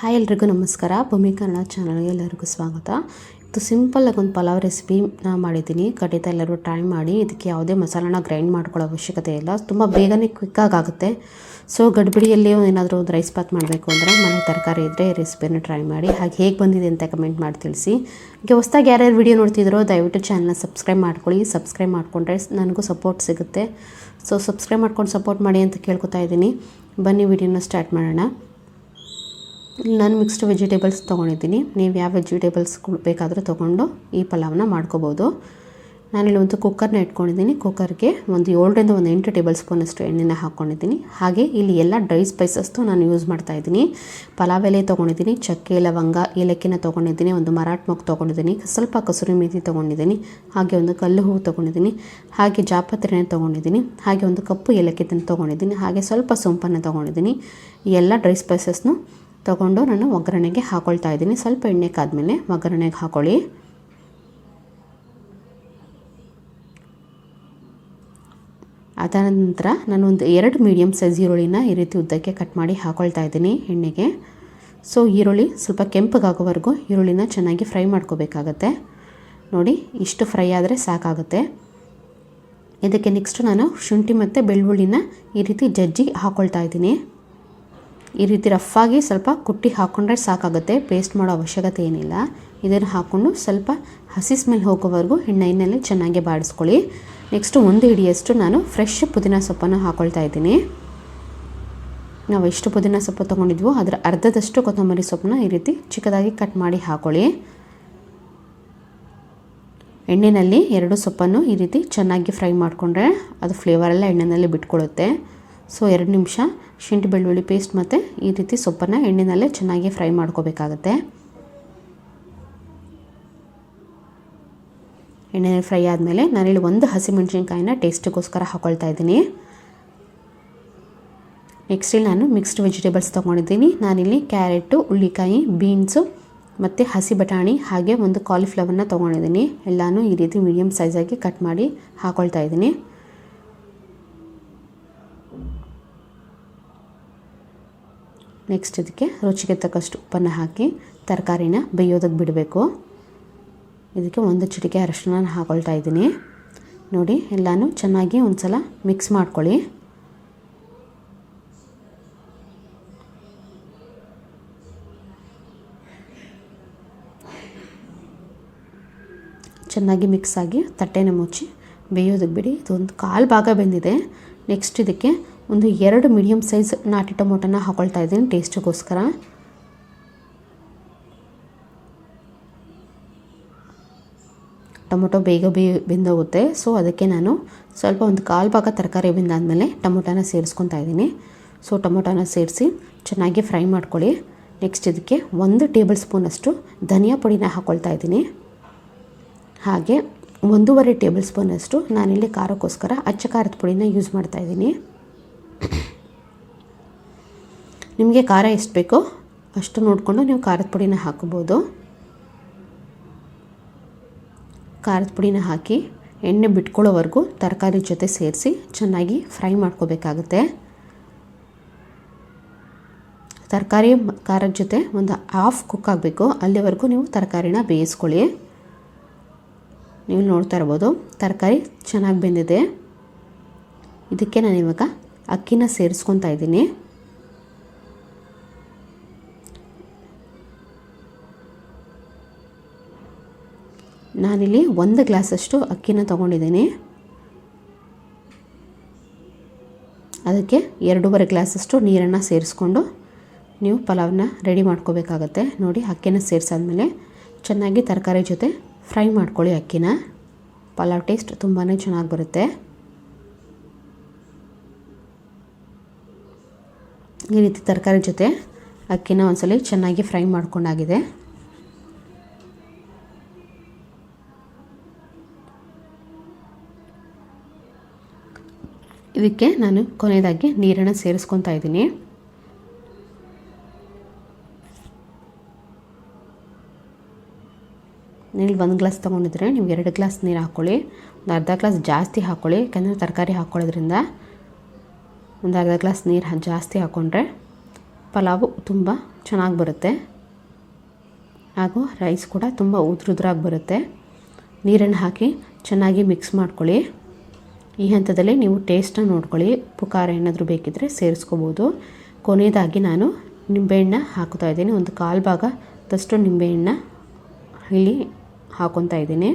Hi ಎಲ್ರಿಗೂ ನಮಸ್ಕಾರ. ಭೂಮಿ ಕನ್ನಡ ಚಾನಲ್ಗೆ ಎಲ್ಲರಿಗೂ ಸ್ವಾಗತ. ಇದು ಸಿಂಪಲ್ಲಾಗಿ ಒಂದು ಪಲಾವ್ ರೆಸಿಪಿ ನಾನು ಮಾಡಿದ್ದೀನಿ. ಖಂಡಿತ ಎಲ್ಲರೂ ಟ್ರೈ ಮಾಡಿ. ಇದಕ್ಕೆ ಯಾವುದೇ ಮಸಾಲನ ಗ್ರೈಂಡ್ ಮಾಡ್ಕೊಳ್ಳೋ ಅವಶ್ಯಕತೆ ಇಲ್ಲ. ತುಂಬ ಬೇಗನೆ ಕ್ವಿಕ್ಕಾಗಿ ಆಗುತ್ತೆ. ಸೊ ಗಡ್ಬಿಡಿಯಲ್ಲಿ ಏನಾದರೂ ಒಂದು ರೈಸ್ ಪಾತ್ ಮಾಡಬೇಕು ಅಂದರೆ ಮನೆ ತರಕಾರಿ ಇದ್ದರೆ ಈ ರೆಸಿಪಿಯನ್ನು ಟ್ರೈ ಮಾಡಿ. ಹಾಗೆ ಹೇಗೆ ಬಂದಿದೆ ಅಂತ ಕಮೆಂಟ್ ಮಾಡಿ ತಿಳಿಸಿ. ಹಾಗೆ ಹೊಸ್ದಾಗಿ ಯಾರ್ಯಾರು ವಿಡಿಯೋ ನೋಡ್ತಿದ್ರೋ ದಯವಿಟ್ಟು ಚಾನಲ್ನ ಸಬ್ಸ್ಕ್ರೈಬ್ ಮಾಡ್ಕೊಳ್ಳಿ. ಸಬ್ಸ್ಕ್ರೈಬ್ ಮಾಡಿಕೊಂಡ್ರೆ ನನಗೂ ಸಪೋರ್ಟ್ ಸಿಗುತ್ತೆ. ಸೊ ಸಬ್ಸ್ಕ್ರೈಬ್ ಮಾಡ್ಕೊಂಡು ಸಪೋರ್ಟ್ ಮಾಡಿ ಅಂತ ಕೇಳ್ಕೊತಾ ಇದ್ದೀನಿ. ಬನ್ನಿ ವಿಡಿಯೋನ ಸ್ಟಾರ್ಟ್ ಮಾಡೋಣ. ನಾನು ಮಿಕ್ಸ್ಡ್ ವೆಜಿಟೇಬಲ್ಸ್ ತೊಗೊಂಡಿದ್ದೀನಿ. ನೀವು ಯಾವ ವೆಜಿಟೇಬಲ್ಸ್ಗಳು ಬೇಕಾದರೂ ತೊಗೊಂಡು ಈ ಪಲಾವ್ನ ಮಾಡ್ಕೋಬೋದು. ನಾನಿಲ್ಲಿ ಒಂದು ಕುಕ್ಕರ್ನ ಇಟ್ಕೊಂಡಿದ್ದೀನಿ. ಕುಕ್ಕರ್ಗೆ ಒಂದು ಏಳರಿಂದ ಒಂದು ಎಂಟು ಟೇಬಲ್ ಸ್ಪೂನಷ್ಟು ಎಣ್ಣೆನ ಹಾಕ್ಕೊಂಡಿದ್ದೀನಿ ಹಾಗೆ ಇಲ್ಲಿ ಎಲ್ಲ ಡ್ರೈ ಸ್ಪೈಸಸ್ತು ನಾನು ಯೂಸ್ ಮಾಡ್ತಾಯಿದ್ದೀನಿ ಪಲಾವ್ ಎಲೆ ತೊಗೊಂಡಿದ್ದೀನಿ, ಚಕ್ಕೆ, ಲವಂಗ, ಏಲಕ್ಕಿನ ತೊಗೊಂಡಿದ್ದೀನಿ, ಒಂದು ಮರಾಠ ಮೊಗ್ಗು ತೊಗೊಂಡಿದ್ದೀನಿ, ಸ್ವಲ್ಪ ಕಸೂರಿ ಮೇಥಿ ತೊಗೊಂಡಿದ್ದೀನಿ, ಹಾಗೆ ಒಂದು ಕಲ್ಲು ಹೂವು ತೊಗೊಂಡಿದ್ದೀನಿ, ಹಾಗೆ ಜಾಪತ್ರೆನ ತೊಗೊಂಡಿದ್ದೀನಿ, ಹಾಗೆ ಒಂದು ಕಪ್ಪು ಏಲಕ್ಕಿ ತೊಗೊಂಡಿದ್ದೀನಿ, ಹಾಗೆ ಸ್ವಲ್ಪ ಸೊಂಪನ್ನು ತೊಗೊಂಡಿದ್ದೀನಿ. ಎಲ್ಲ ಡ್ರೈ ಸ್ಪೈಸಸ್ನು ತೊಗೊಂಡು ನಾನು ಒಗ್ಗರಣೆಗೆ ಹಾಕೊಳ್ತಾ ಇದ್ದೀನಿ. ಸ್ವಲ್ಪ ಎಣ್ಣೆ ಕಾದ್ಮೇಲೆ ಒಗ್ಗರಣೆಗೆ ಹಾಕೊಳ್ಳಿ. ಅದಾದ ನಂತರ ನಾನೊಂದು ಎರಡು ಮೀಡಿಯಮ್ ಸೈಜ್ ಈರುಳ್ಳಿನ ಈ ರೀತಿ ಉದ್ದಕ್ಕೆ ಕಟ್ ಮಾಡಿ ಹಾಕೊಳ್ತಾ ಇದ್ದೀನಿ ಎಣ್ಣೆಗೆ. ಸೊ ಈರುಳ್ಳಿ ಸ್ವಲ್ಪ ಕೆಂಪಗಾಗೋವರೆಗೂ ಈರುಳ್ಳಿನ ಚೆನ್ನಾಗಿ ಫ್ರೈ ಮಾಡ್ಕೋಬೇಕಾಗತ್ತೆ. ನೋಡಿ, ಇಷ್ಟು ಫ್ರೈ ಆದರೆ ಸಾಕಾಗುತ್ತೆ. ಇದಕ್ಕೆ ನೆಕ್ಸ್ಟು ನಾನು ಶುಂಠಿ ಮತ್ತು ಬೆಳ್ಳುಳ್ಳಿನ ಈ ರೀತಿ ಜಜ್ಜಿ ಹಾಕ್ಕೊಳ್ತಾ ಇದ್ದೀನಿ. ಈ ರೀತಿ ರಫ್ಫಾಗಿ ಸ್ವಲ್ಪ ಕುಟ್ಟಿ ಹಾಕ್ಕೊಂಡ್ರೆ ಸಾಕಾಗುತ್ತೆ. ಪೇಸ್ಟ್ ಮಾಡೋ ಅವಶ್ಯಕತೆ ಏನಿಲ್ಲ. ಇದನ್ನು ಹಾಕ್ಕೊಂಡು ಸ್ವಲ್ಪ ಹಸಿ ಸ್ಮೆಲ್ ಹೋಗೋವರೆಗೂ ಎಣ್ಣೆಯಲ್ಲಿ ಚೆನ್ನಾಗಿ ಬಾಡಿಸ್ಕೊಳ್ಳಿ. ನೆಕ್ಸ್ಟು ಒಂದು ಹಿಡಿಯಷ್ಟು ನಾನು ಫ್ರೆಶ್ ಪುದೀನ ಸೊಪ್ಪನ್ನು ಹಾಕ್ಕೊಳ್ತಾ ಇದ್ದೀನಿ. ನಾವು ಎಷ್ಟು ಪುದೀನ ಸೊಪ್ಪು ತೊಗೊಂಡಿದ್ವೋ ಅದರ ಅರ್ಧದಷ್ಟು ಕೊತ್ತಂಬರಿ ಸೊಪ್ಪನ್ನ ಈ ರೀತಿ ಚಿಕ್ಕದಾಗಿ ಕಟ್ ಮಾಡಿ ಹಾಕೊಳ್ಳಿ. ಎಣ್ಣೆಯಲ್ಲಿ ಎರಡು ಸೊಪ್ಪನ್ನು ಈ ರೀತಿ ಚೆನ್ನಾಗಿ ಫ್ರೈ ಮಾಡಿಕೊಂಡ್ರೆ ಅದು ಫ್ಲೇವರೆಲ್ಲ ಎಣ್ಣೆಯಲ್ಲಿ ಬಿಟ್ಕೊಳ್ಳುತ್ತೆ ಸೊ ಎರಡು ನಿಮಿಷ ಶುಂಠಿ ಬೆಳ್ಳುಳ್ಳಿ ಪೇಸ್ಟ್ ಮತ್ತು ಈ ರೀತಿ ಸೊಪ್ಪನ್ನು ಎಣ್ಣೆನಲ್ಲೇ ಚೆನ್ನಾಗಿ ಫ್ರೈ ಮಾಡ್ಕೋಬೇಕಾಗತ್ತೆ. ಎಣ್ಣೆ ಫ್ರೈ ಆದಮೇಲೆ ನಾನಿಲ್ಲಿ ಒಂದು ಹಸಿಮೆಣ್ಸಿನ್ಕಾಯಿನ ಟೇಸ್ಟಿಗೋಸ್ಕರ ಹಾಕ್ಕೊಳ್ತಾ ಇದ್ದೀನಿ. ನೆಕ್ಸ್ಟ್ ಇಲ್ಲಿ ನಾನು ಮಿಕ್ಸ್ಡ್ ವೆಜಿಟೇಬಲ್ಸ್ ತೊಗೊಂಡಿದ್ದೀನಿ. ನಾನಿಲ್ಲಿ ಕ್ಯಾರೆಟು, ಉಳ್ಳಿಕಾಯಿ, ಬೀನ್ಸು ಮತ್ತು ಹಸಿ ಬಟಾಣಿ ಹಾಗೆ ಒಂದು ಕಾಲಿಫ್ಲವರ್ನ ತೊಗೊಂಡಿದ್ದೀನಿ. ಎಲ್ಲನೂ ಈ ರೀತಿ ಮೀಡಿಯಮ್ ಸೈಜಾಗಿ ಕಟ್ ಮಾಡಿ ಹಾಕ್ಕೊಳ್ತಾ ಇದ್ದೀನಿ. ನೆಕ್ಸ್ಟ್ ಇದಕ್ಕೆ ರುಚಿಗೆ ತಕ್ಕಷ್ಟು ಉಪ್ಪನ್ನು ಹಾಕಿ ತರಕಾರಿನ ಬೇಯೋದಕ್ಕೆ ಬಿಡಬೇಕು. ಇದಕ್ಕೆ ಒಂದು ಚಿಟಿಕೆ ಅರಶಿನ ಹಾಕೊಳ್ತಾ ಇದ್ದೀನಿ. ನೋಡಿ, ಎಲ್ಲನೂ ಚೆನ್ನಾಗಿ ಒಂದು ಸಲ ಮಿಕ್ಸ್ ಮಾಡ್ಕೊಳ್ಳಿ. ಚೆನ್ನಾಗಿ ಮಿಕ್ಸ್ ಆಗಿ ತಟ್ಟೆನ ಮುಚ್ಚಿ ಬೇಯೋದಕ್ಕೆ ಬಿಡಿ. ಇದೊಂದು ಕಾಲು ಭಾಗ ಬೆಂದಿದೆ. ನೆಕ್ಸ್ಟ್ ಇದಕ್ಕೆ ಒಂದು ಎರಡು ಮೀಡಿಯಮ್ ಸೈಜ್ ನಾಟಿ ಟೊಮೊಟೊನ ಹಾಕೊಳ್ತಾ ಇದ್ದೀನಿ ಟೇಸ್ಟಿಗೋಸ್ಕರ ಟೊಮೊಟೊ ಬೇಗ ಬೇ, ಬೆಂದೋಗುತ್ತೆ. ಸೊ ಅದಕ್ಕೆ ನಾನು ಸ್ವಲ್ಪ ಒಂದು ಕಾಲು ಭಾಗ ತರಕಾರಿ ಬೆಂದಾದಮೇಲೆ ಟೊಮೊಟೊನ ಸೇರಿಸ್ಕೊತಾ ಇದ್ದೀನಿ. ಸೊ ಟೊಮೊಟೊನ ಸೇರಿಸಿ ಚೆನ್ನಾಗಿ ಫ್ರೈ ಮಾಡ್ಕೊಳ್ಳಿ. ನೆಕ್ಸ್ಟ್ ಇದಕ್ಕೆ ಒಂದು ಟೇಬಲ್ ಸ್ಪೂನಷ್ಟು ಧನಿಯಾ ಪುಡಿನ ಹಾಕ್ಕೊಳ್ತಾ ಇದ್ದೀನಿ. ಹಾಗೆ ಒಂದೂವರೆ ಟೇಬಲ್ ಸ್ಪೂನಷ್ಟು ನಾನಿಲ್ಲಿ ಖಾರಕ್ಕೋಸ್ಕರ ಅಚ್ಚ ಖಾರದ ಪುಡಿನ ಯೂಸ್ ಮಾಡ್ತಾಯಿದ್ದೀನಿ ನಿಮಗೆ ಖಾರ ಎಷ್ಟು ಬೇಕೋ ಅಷ್ಟು ನೋಡಿಕೊಂಡು ನೀವು ಖಾರದ ಪುಡಿನ ಹಾಕ್ಬೋದು. ಖಾರದ ಪುಡಿನ ಹಾಕಿ ಎಣ್ಣೆ ಬಿಟ್ಕೊಳ್ಳೋವರೆಗೂ ತರಕಾರಿ ಜೊತೆ ಸೇರಿಸಿ ಚೆನ್ನಾಗಿ ಫ್ರೈ ಮಾಡ್ಕೋಬೇಕಾಗುತ್ತೆ. ತರಕಾರಿ ಖಾರದ ಜೊತೆ ಒಂದು ಹಾಫ್ ಕುಕ್ ಆಗಬೇಕು. ಅಲ್ಲಿವರೆಗೂ ನೀವು ತರಕಾರಿನ ಬೇಯಿಸ್ಕೊಳ್ಳಿ. ನೀವು ನೋಡ್ತಾ ಇರ್ಬೋದು, ತರಕಾರಿ ಚೆನ್ನಾಗಿ ಬೆಂದಿದೆ. ಇದಕ್ಕೆ ನಾನು ಇವಾಗ ಅಕ್ಕಿನ ಸೇರಿಸ್ಕೊತಾ ಇದ್ದೀನಿ. ನಾನಿಲ್ಲಿ ಒಂದು ಗ್ಲಾಸಷ್ಟು ಅಕ್ಕಿನ ತೊಗೊಂಡಿದ್ದೀನಿ. ಅದಕ್ಕೆ ಎರಡೂವರೆ ಗ್ಲಾಸಷ್ಟು ನೀರನ್ನು ಸೇರಿಸ್ಕೊಂಡು ನೀವು ಪಲಾವ್ನ ರೆಡಿ ಮಾಡ್ಕೋಬೇಕಾಗತ್ತೆ. ನೋಡಿ, ಅಕ್ಕಿನ ಸೇರಿಸಾದ್ಮೇಲೆ ಚೆನ್ನಾಗಿ ತರಕಾರಿ ಜೊತೆ ಫ್ರೈ ಮಾಡ್ಕೊಳ್ಳಿ ಅಕ್ಕಿನ. ಪಲಾವ್ ಟೇಸ್ಟ್ ತುಂಬಾ ಚೆನ್ನಾಗಿ ಬರುತ್ತೆ. ಈ ರೀತಿ ತರಕಾರಿ ಜೊತೆ ಅಕ್ಕಿನ ಒಂದ್ಸಲ ಚೆನ್ನಾಗಿ ಫ್ರೈ ಮಾಡ್ಕೊಂಡಾಗಿದೆ. ಇದಕ್ಕೆ ನಾನು ಕೊನೆಯದಾಗಿ ನೀರನ್ನು ಸೇರಿಸ್ಕೊತಾ ಇದ್ದೀನಿ. ನೀವು ಒಂದು ಗ್ಲಾಸ್ ತೊಗೊಂಡಿದ್ರೆ ನೀವು ಎರಡು ಗ್ಲಾಸ್ ನೀರು ಹಾಕ್ಕೊಳ್ಳಿ ಒಂದು ಅರ್ಧ ಗ್ಲಾಸ್ ಜಾಸ್ತಿ ಹಾಕ್ಕೊಳ್ಳಿ ಯಾಕೆಂದರೆ ತರಕಾರಿ ಹಾಕ್ಕೊಳ್ಳೋದ್ರಿಂದ ಒಂದು ಅರ್ಧ ಗ್ಲಾಸ್ ನೀರು ಜಾಸ್ತಿ ಹಾಕ್ಕೊಂಡ್ರೆ ಪಲಾವು ತುಂಬ ಚೆನ್ನಾಗಿ ಬರುತ್ತೆ. ಹಾಗೂ ರೈಸ್ ಕೂಡ ತುಂಬ ಉದ್ರುದ್ರಾಗಿ ಬರುತ್ತೆ. ನೀರನ್ನು ಹಾಕಿ ಚೆನ್ನಾಗಿ ಮಿಕ್ಸ್ ಮಾಡ್ಕೊಳ್ಳಿ. ಈ ಹಂತದಲ್ಲಿ ನೀವು ಟೇಸ್ಟನ್ನ ನೋಡ್ಕೊಳ್ಳಿ. ಉಪ್ಪು ಖಾರ ಏನಾದರೂ ಬೇಕಿದ್ದರೆ ಸೇರಿಸ್ಕೋಬೋದು. ಕೊನೆಯದಾಗಿ ನಾನು ನಿಂಬೆಹಣ್ಣ ಹಾಕ್ತಾ ಇದ್ದೀನಿ. ಒಂದು ಕಾಲು ಭಾಗದಷ್ಟು ನಿಂಬೆಹಣ್ಣ ಇಲ್ಲಿ ಹಾಕೊತಾ ಇದ್ದೀನಿ.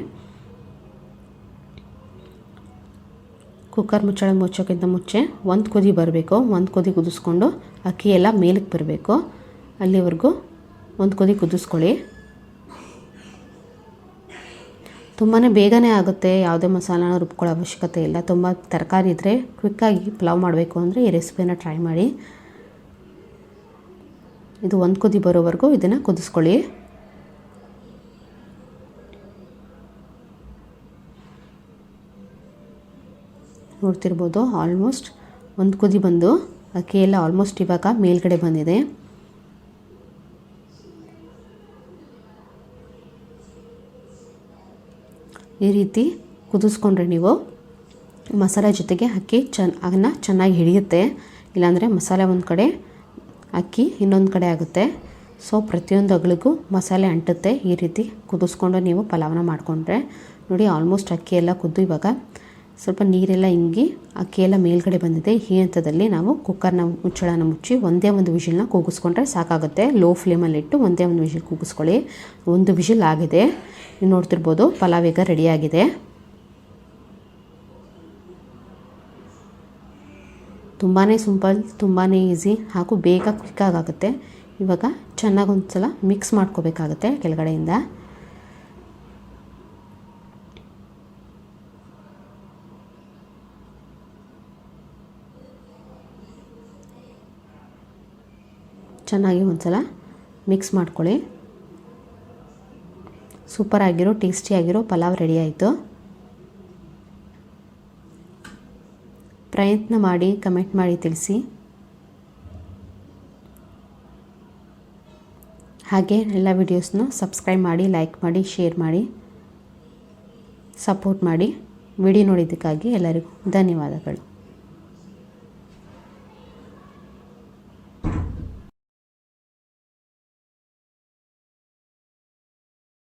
ಕುಕ್ಕರ್ ಮುಚ್ಚಳ ಮುಚ್ಚೋಕ್ಕಿಂತ ಮುಂಚೆ ಒಂದು ಕುದಿ ಬರಬೇಕು, ಒಂದು ಕುದಿ ಕುದಿಸ್ಕೊಂಡು ಅಕ್ಕಿ ಎಲ್ಲ ಮೇಲಕ್ಕೆ ಬರಬೇಕು. ಅಲ್ಲಿವರೆಗೂ ಒಂದು ಕುದಿ ಕುದಿಸ್ಕೊಳ್ಳಿ. ತುಂಬಾ ಬೇಗನೆ ಆಗುತ್ತೆ, ಯಾವುದೇ ಮಸಾಲಾನ ರುಬ್ಕೊಳ್ಳೋ ಅವಶ್ಯಕತೆ ಇಲ್ಲ. ತುಂಬ ತರಕಾರಿ ಇದ್ದರೆ ಕ್ವಿಕ್ಕಾಗಿ ಪಲಾವ್ ಮಾಡಬೇಕು ಅಂದರೆ ಈ ರೆಸಿಪಿನ ಟ್ರೈ ಮಾಡಿ. ಇದು ಒಂದು ಕುದಿ ಬರೋವರೆಗೂ ಇದನ್ನು ಕುದಿಸ್ಕೊಳ್ಳಿ. ನೋಡ್ತಿರ್ಬೋದು. ಆಲ್ಮೋಸ್ಟ್ ಒಂದು ಕುದಿ ಬಂದು ಅಕ್ಕಿ ಎಲ್ಲ ಆಲ್ಮೋಸ್ಟ್ ಇವಾಗ ಮೇಲ್ಗಡೆ ಬಂದಿದೆ. ಈ ರೀತಿ ಕುದಿಸ್ಕೊಂಡ್ರೆ ನೀವು ಮಸಾಲೆ ಜೊತೆಗೆ ಅಕ್ಕಿ ಚೆನ್ನ ಚೆನ್ನಾಗಿ ಹಿಡಿಯುತ್ತೆ. ಇಲ್ಲಾಂದರೆ ಮಸಾಲೆ ಒಂದು ಕಡೆ, ಅಕ್ಕಿ ಇನ್ನೊಂದು ಕಡೆ ಆಗುತ್ತೆ. ಸೊ ಪ್ರತಿಯೊಂದು ಅಗಳಿಗೂ ಮಸಾಲೆ ಅಂಟುತ್ತೆ. ಈ ರೀತಿ ಕುದಿಸ್ಕೊಂಡು ನೀವು ಪಲಾವನ್ನ ಮಾಡಿಕೊಂಡ್ರೆ. ನೋಡಿ ಆಲ್ಮೋಸ್ಟ್ ಅಕ್ಕಿ ಎಲ್ಲ ಕುದ್ದು ಇವಾಗ ಸ್ವಲ್ಪ ನೀರೆಲ್ಲ ಇಂಗಿ ಅಕ್ಕಿ ಎಲ್ಲ ಮೇಲ್ಗಡೆ ಬಂದಿದೆ. ಈ ಹಂತದಲ್ಲಿ ನಾವು ಕುಕ್ಕರ್ನ ಮುಚ್ಚಳನ ಮುಚ್ಚಿ ಒಂದೇ ಒಂದು ವಿಷಿಲ್ನ ಕೂಗಿಸ್ಕೊಂಡ್ರೆ ಸಾಕಾಗುತ್ತೆ. ಲೋ ಫ್ಲೇಮಲ್ಲಿಟ್ಟು ಒಂದೇ ಒಂದು ವಿಷಿಲ್ ಕೂಗಿಸ್ಕೊಳ್ಳಿ. ಒಂದು ವಿಷಿಲ್ ಆಗಿದೆ. ನೀವು ನೋಡ್ತಿರ್ಬೋದು ಪಲಾವ್ ಈಗ ರೆಡಿಯಾಗಿದೆ ತುಂಬಾ ಸಿಂಪಲ್ ತುಂಬಾ ಈಸಿ ಹಾಗೂ ಬೇಗ ಕ್ವಿಕ್ಕಾಗುತ್ತೆ ಇವಾಗ ಚೆನ್ನಾಗಿ ಒಂದು ಸಲ ಮಿಕ್ಸ್ ಮಾಡ್ಕೋಬೇಕಾಗುತ್ತೆ ಕೆಳಗಡೆಯಿಂದ. ಚೆನ್ನಾಗಿ ಒಂದು ಸಲ ಮಿಕ್ಸ್ ಮಾಡ್ಕೊಳ್ಳಿ. ಸೂಪರ್ ಸೂಪರಾಗಿರೋ ಟೇಸ್ಟಿಯಾಗಿರೋ ಪಲಾವ್ ರೆಡಿ ಆಯಿತು. ಪ್ರಯತ್ನ ಮಾಡಿ, ಕಮೆಂಟ್ ಮಾಡಿ ತಿಳಿಸಿ. ಹಾಗೆ ಎಲ್ಲ ವಿಡಿಯೋಸ್ನ ಸಬ್ಸ್ಕ್ರೈಬ್ ಮಾಡಿ, ಲೈಕ್ ಮಾಡಿ, ಶೇರ್ ಮಾಡಿ, ಸಪೋರ್ಟ್ ಮಾಡಿ. ವಿಡಿಯೋ ನೋಡಿದ್ದಕ್ಕಾಗಿ ಎಲ್ಲರಿಗೂ ಧನ್ಯವಾದಗಳು.